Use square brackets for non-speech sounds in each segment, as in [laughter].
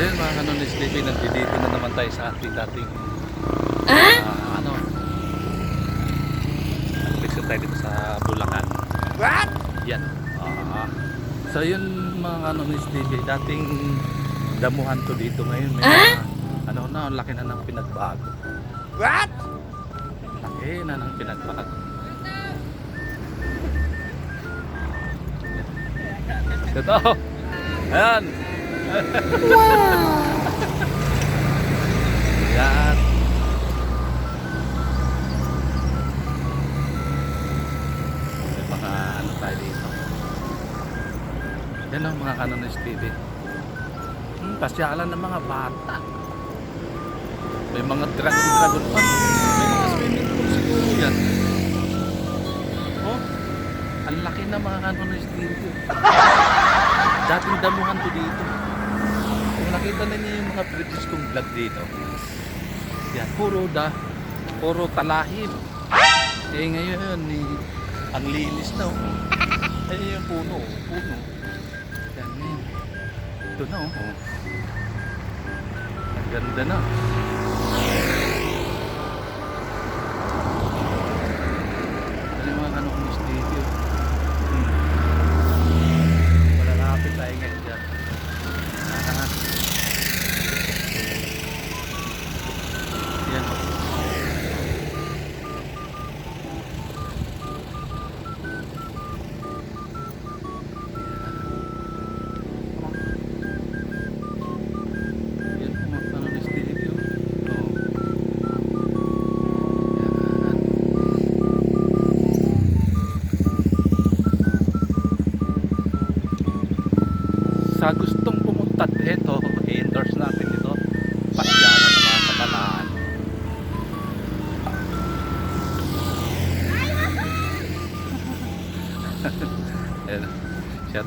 yun mga kanon is Sleepy, nandito na naman tayo sa ating dating ah, ano Nag-picture tayo dito sa Bulacan. What? Yan. Ah. so yun mga kanon is Sleepy, dating damuhan to dito ngayon. May mga, ano na, ang laki na ng pinagbago. What? Laki na ng pinagbago. Ito. Ayan. Yan. May mga ano tayo dito. Yan ang mga kanonis TV. Hmm, pasyalan ng mga bata. May mga dragon-dragon pa. May mga swimming pool siguro yan. Oh, ang laki na mga kanonis [laughs] TV. Dating damuhan to dito. Nakita na niyo yung mga previous kong vlog dito. Yan, puro da, puro talahib. Eh ngayon, eh, ang linis na oh. Ayun yung puno, oh, puno. Yan eh. Ito na oh. Ang ganda na. Ano yung mga ano kong studio?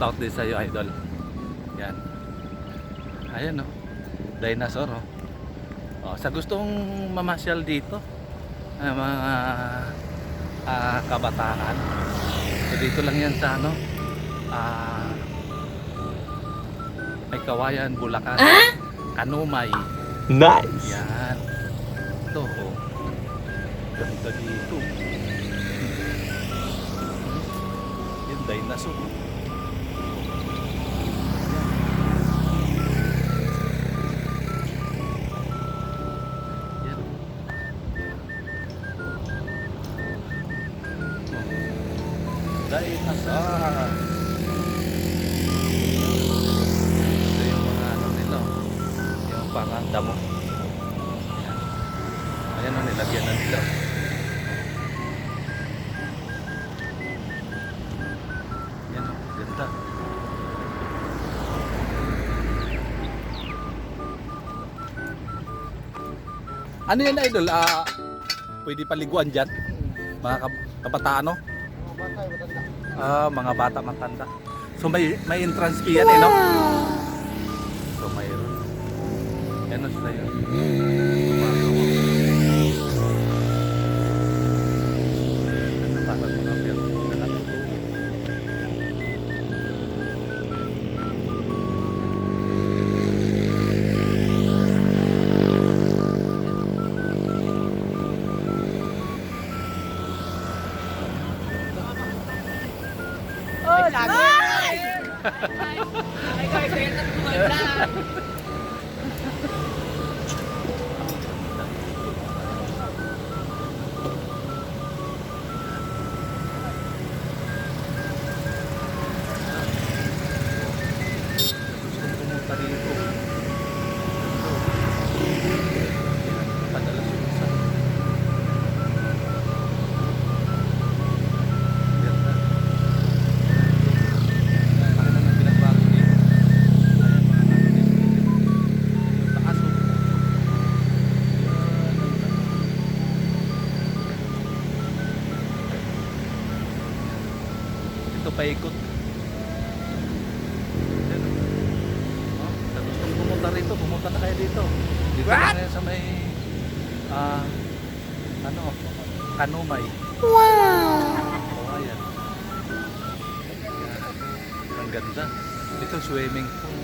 Shout out din sa iyo, idol. Yan. Ayan, no. Dinosaur, oh. oh sa gustong mamasyal dito, ah, mga ah, kabataan. So, dito lang yan sa ano, ah, may kawayan, Bulacan. Kanumay. Nice. Yan. Ito, oh. Ganda dito. Yung dinosaur. Oh. Dinosaur. Ito yung mga ano nila. Yung panganda mo. Ayan. O, nilagyan na nila. Ayan o, ganda. Ano yan idol? Ah, pwede paliguan dyan? Mga kab- kabataan no? Ah, mga bata matanda. So may may entrance fee yan eh, no? So mayroon. Na sila yun. Paikot. Yan. Oh, sa gustong pumunta rito, pumunta na kayo dito. Dito What? na kayo sa may ah ano, Kanumay. Wow! Oh, ayan. Yan. Ang ganda. Ito swimming pool.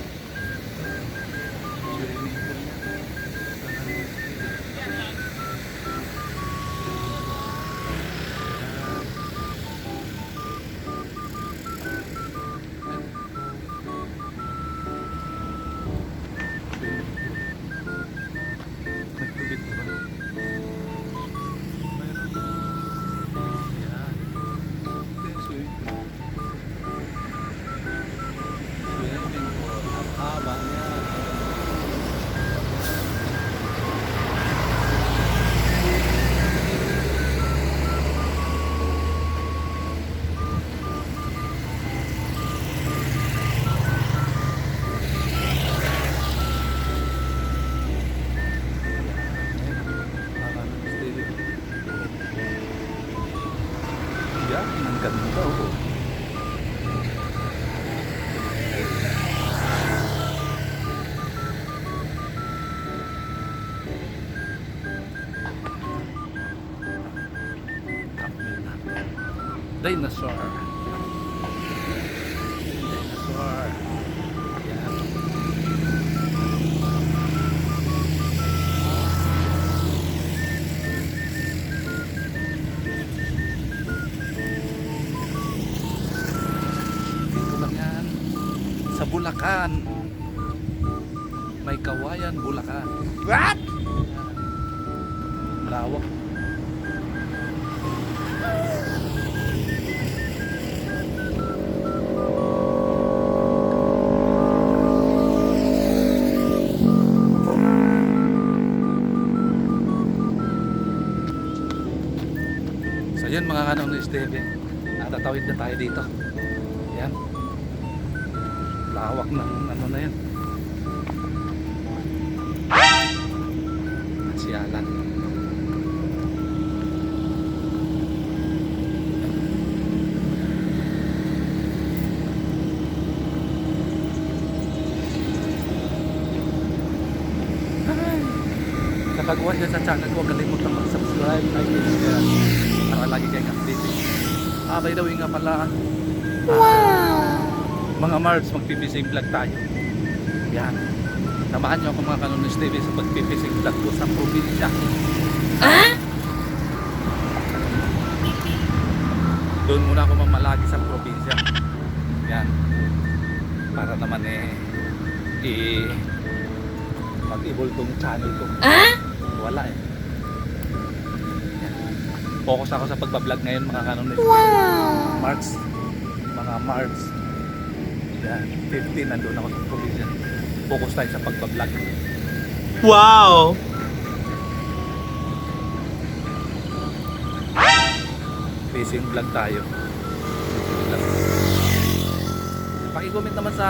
Dinosaur. Dinosaur. Mga kanong ni Steve. Natatawid na tayo dito. Yan. Lawak ng ano na yan. Sa pagkuha dyan sa channel ko, kalimutan mag-subscribe, like, and share Ah, the way nga pala, wow! mga Mars, magpipising vlog tayo. Yan. Samahan niyo ako mga kanunis TV sa pagpipising vlog ko sa probinsya. Doon muna ako mamalagi sa probinsya. Yan. Para naman eh, i mag-evolve tong channel ko. Wala eh. Focus ako sa pagbablog ngayon mga kanunis. Wow! March. Mga March. Yan. 15 nandun ako sa probinsya. Focus tayo sa pagbablog. Wow! Fishing vlog tayo. Paki-comment naman sa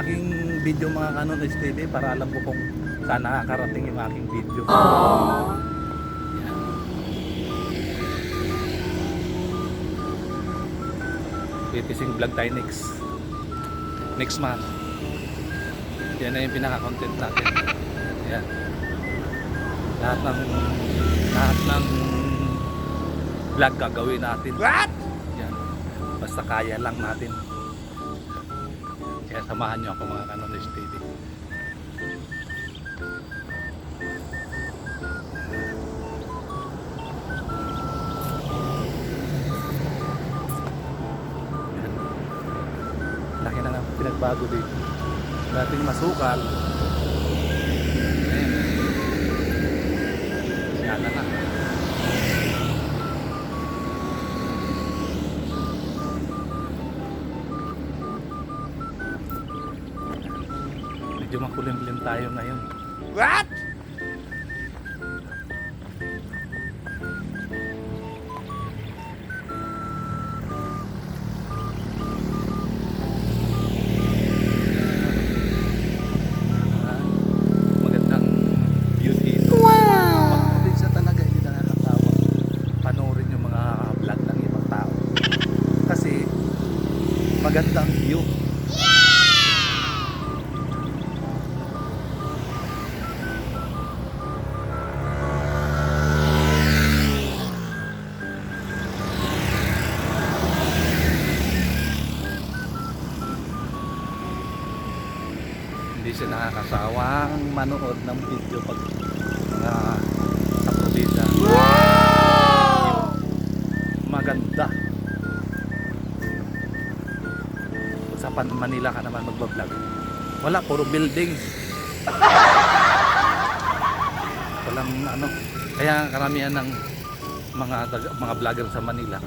aking video mga kanon TV para alam ko kung saan nakakarating yung aking video. Yan. Fishing vlog tayo next next month. Yan na yung pinaka-content natin. Yan. Lahat ng lahat ng vlog gagawin natin. What? Yan. Basta kaya lang natin. Kaya samahan nyo ako mga Kanonis TV. Pinagbago dito. Dating masukal. Ayan. Yan na na. Medyo makulimlim tayo ngayon. What? Siya nakakasawang manood ng video pag mga sa probinsya. Maganda. Sa Pan- Manila ka naman magbablog. Wala, puro building. [laughs] Walang ano. Kaya karamihan ng mga mga vlogger sa Manila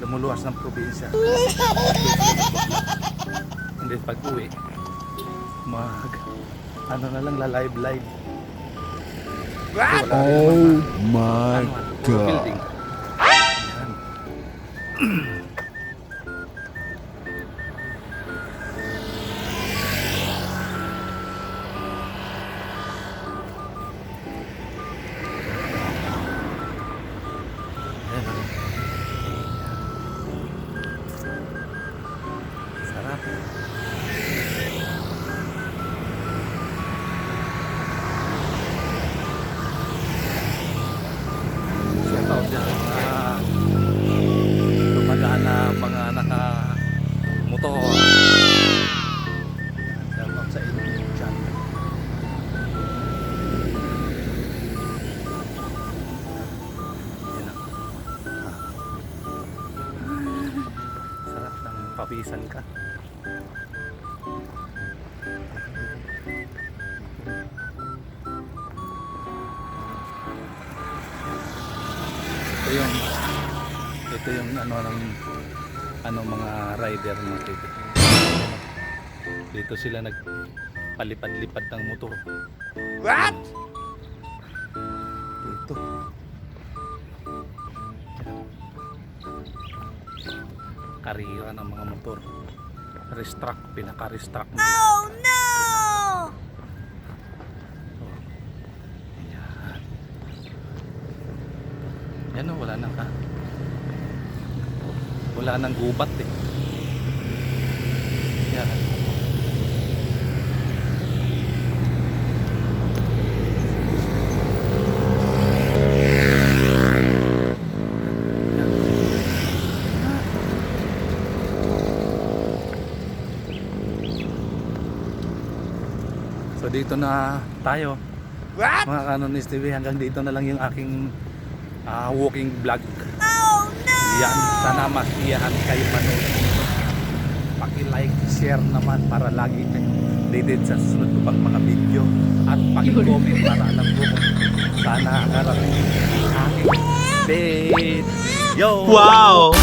lumuluwas ng probinsya. [laughs] Hindi pag uwi mag ano na lang la live. Live What? wala rin naman my ano, puro building [clears throat] mapapawisan ka. Ito yung ito yung ano ng ano mga rider mga tibi. Dito sila nagpalipad-lipad ng motor. What? Karira ng mga motor. Restruck, pinaka-restruck nila. Oh no! Yan. O, wala na ka. Wala nang gubat eh. Yan. Yan. So dito na tayo What? mga Canonis TV hanggang dito na lang yung aking ah, walking vlog Oh no! yan sana masiyahan kayo manood paki-like, share naman para lagi kayo updated sa susunod ko pang mga video at paki-comment para alam ko sana nakarating ang aking video Wow!